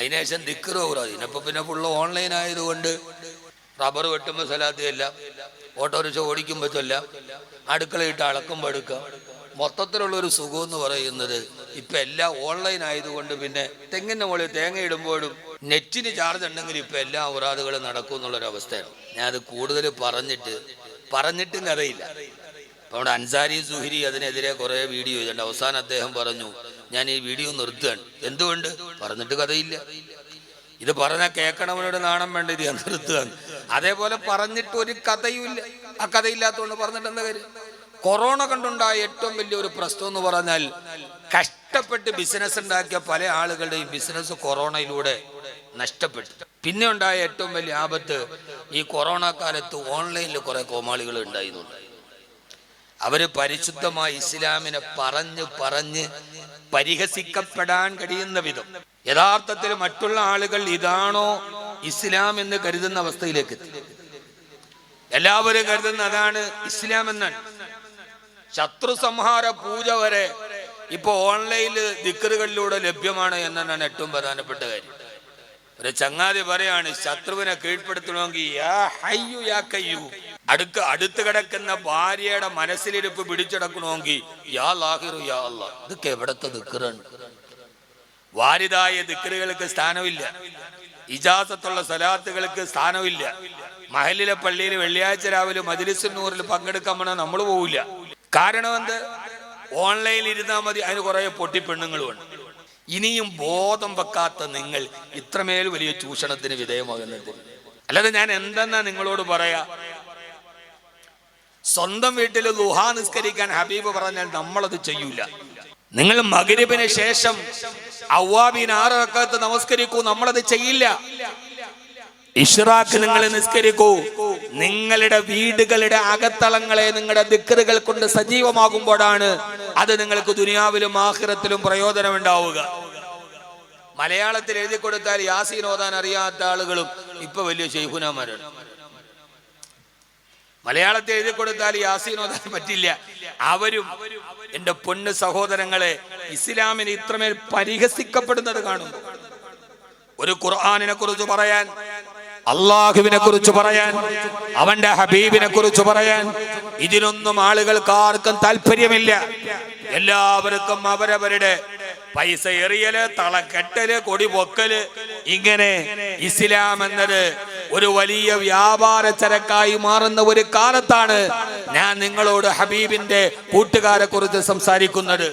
അതിനുശേഷം ദിക്കറ് കുറവ് ഇതിനപ്പോൾ പിന്നെ ഫുള്ള് ഓൺലൈൻ ആയതുകൊണ്ട് റബ്ബർ വെട്ടുമ്പോൾ സ്ഥലത്തില്ല ഓട്ടോറിക്ഷ ഓടിക്കുമ്പോൾ അടുക്കള അടുക്കളയിട്ട് അളക്കുമ്പോൾ എടുക്കാം. മൊത്തത്തിലുള്ള ഒരു സുഖം എന്ന് പറയുന്നത് ഇപ്പം എല്ലാം ഓൺലൈൻ ആയതുകൊണ്ട് പിന്നെ തെങ്ങിന്റെ മുകളിൽ തേങ്ങ ഇടുമ്പോഴും നെറ്റിന് ചാർജ് ഉണ്ടെങ്കിൽ ഇപ്പം എല്ലാ ഉറാദുകളും നടക്കും എന്നുള്ളൊരവസ്ഥയാണ് ഞാൻ അത് കൂടുതൽ പറഞ്ഞിട്ട് പറഞ്ഞിട്ടും കഥയില്ല അപ്പോൾ അൻസാരി സുഹിരി അതിനെതിരെ കുറേ വീഡിയോ ചെയ്തിട്ടുണ്ട് അവസാനം അദ്ദേഹം പറഞ്ഞു ഞാൻ ഈ വീഡിയോ നിർത്തുകയാണ്. എന്തുകൊണ്ട്? പറഞ്ഞിട്ട് കഥയില്ല. ഇത് പറഞ്ഞാൽ കേൾക്കണവനോട് നാണം വേണ്ട ഇത് ഞാൻ നിർത്തുകയാണ്. അതേപോലെ പറഞ്ഞിട്ട് ഒരു കഥയുമില്ല. ആ കഥയില്ലാത്തതുകൊണ്ട് പറഞ്ഞിട്ട് എന്താ കാര്യം? കൊറോണ കണ്ടുണ്ടായ ഏറ്റവും വലിയൊരു പ്രശ്നം എന്ന് പറഞ്ഞാൽ കഷ്ടപ്പെട്ട് ബിസിനസ് ഉണ്ടാക്കിയ പല ആളുകളുടെയും ബിസിനസ് കൊറോണയിലൂടെ നഷ്ടപ്പെട്ടു. പിന്നെ ഉണ്ടായ ഏറ്റവും വലിയ ആപത്ത് ഈ കൊറോണ കാലത്ത് ഓൺലൈനിൽ കുറെ കോമാളികൾ ഉണ്ടായിരുന്നു അവർ പരിശുദ്ധമായ ഇസ്ലാമിനെ പറഞ്ഞു പറഞ്ഞ് പരിഹസിക്കപ്പെടാൻ കഴിയുന്ന വിധം. യഥാർത്ഥത്തിൽ മറ്റുള്ള ആളുകൾ ഇതാണോ ഇസ്ലാം എന്ന് കരുതുന്ന അവസ്ഥയിലേക്ക് എത്തി. എല്ലാവരും കരുതുന്ന അതാണ് ഇസ്ലാം എന്നാണ്. ശത്രു സംഹാര പൂജ വരെ ഇപ്പൊ ഓൺലൈനിൽ ദിക്കറുകളിലൂടെ ലഭ്യമാണ് എന്നതാണ് ഏറ്റവും പ്രധാനപ്പെട്ട കാര്യം. ഒരു ചങ്ങാതി പറയാണ് ശത്രുവിനെ കീഴ്പ്പെടുത്തണമെങ്കിൽ യാ ഹയ്യു യാ അടുക്ക അടുത്ത് കിടക്കുന്ന ഭാര്യയുടെ മനസ്സിലിരുപ്പ് പിടിച്ചെടുക്കണമെങ്കിൽ യാ ലാഹിറു യാ ഇതൊക്കെ എവിടത്തെ ദിക്കറാണ് വാരിതായ ദിക്കറുകൾക്ക് സ്ഥാനമില്ല. ഇജാസത്തുള്ള സലാത്തുകൾക്ക് സ്ഥാനമില്ല. മഹലിലെ പള്ളിയിൽ വെള്ളിയാഴ്ച രാവിലെ മജിലിസുന്നൂറിൽ പങ്കെടുക്കാൻ വേണം നമ്മൾ പോവില്ല. കാരണം എന്ത്? ഓൺലൈനിൽ ഇരുന്നാൽ മതി അതിന് കുറെ പൊട്ടിപ്പെണ്ണുങ്ങളുമുണ്ട് ഇനിയും ബോധം വെക്കാത്ത നിങ്ങൾ ഇത്രമേൽ വലിയ ചൂഷണത്തിന് വിധേയമാകുന്നത് അല്ലാതെ ഞാൻ എന്തെന്നാ നിങ്ങളോട് പറയാ? സ്വന്തം വീട്ടിൽ ദുഹാ നിസ്കരിക്കാൻ ഹബീബ് പറഞ്ഞാൽ നമ്മളത് ചെയ്യൂല. നിങ്ങൾ മകരിബിന് ശേഷം അവ്വാബിൻ ആറ് നമസ്കരിക്കൂ നമ്മളത് ചെയ്യില്ല. ഇഷ്റാഖ് നിങ്ങൾ നിസ്കരിക്കൂ. നിങ്ങളുടെ വീടുകളുടെ അകത്തളങ്ങളെ നിങ്ങളുടെ ദിക്കറുകൾ കൊണ്ട് സജീവമാകുമ്പോഴാണ് അത് നിങ്ങൾക്ക് ദുനിയാവിലും ആഖിറത്തിലും പ്രയോജനം ഉണ്ടാവുക മലയാളത്തിൽ എഴുതി കൊടുത്താൽ യാസീൻ ഓതാൻ അറിയാത്ത ആളുകളും ഇപ്പൊ വലിയ ശൈഖുനാമാരാണ്. മലയാളത്തിൽ എഴുതി കൊടുത്താൽ യാസീനോ പറ്റില്ല. അവരും എന്റെ പൊന്ന് സഹോദരങ്ങളെ ഇസ്ലാമിന് ഇത്രമേൽ പരിഹസിക്കപ്പെടുന്നത് കാണും ഒരു ഖുർആാനിനെ കുറിച്ച് പറയാൻ അള്ളാഹുവിനെ കുറിച്ച് പറയാൻ അവന്റെ ഹബീബിനെ കുറിച്ച് പറയാൻ ഇതിനൊന്നും ആളുകൾക്ക് ആർക്കും താല്പര്യമില്ല. എല്ലാവർക്കും അവരവരുടെ പൈസ എറിയൽ തളക്കെട്ടൽ കൊടി പൊക്കൽ ഇങ്ങനെ ഇസ്ലാം എന്നത് ഒരു വലിയ വ്യാപാര ചരക്കായി മാറുന്ന ഒരു കാലത്താണ് ഞാൻ നിങ്ങളോട് ഹബീബിന്റെ കൂട്ടുകാരെ കുറിച്ച് സംസാരിക്കുന്നത്.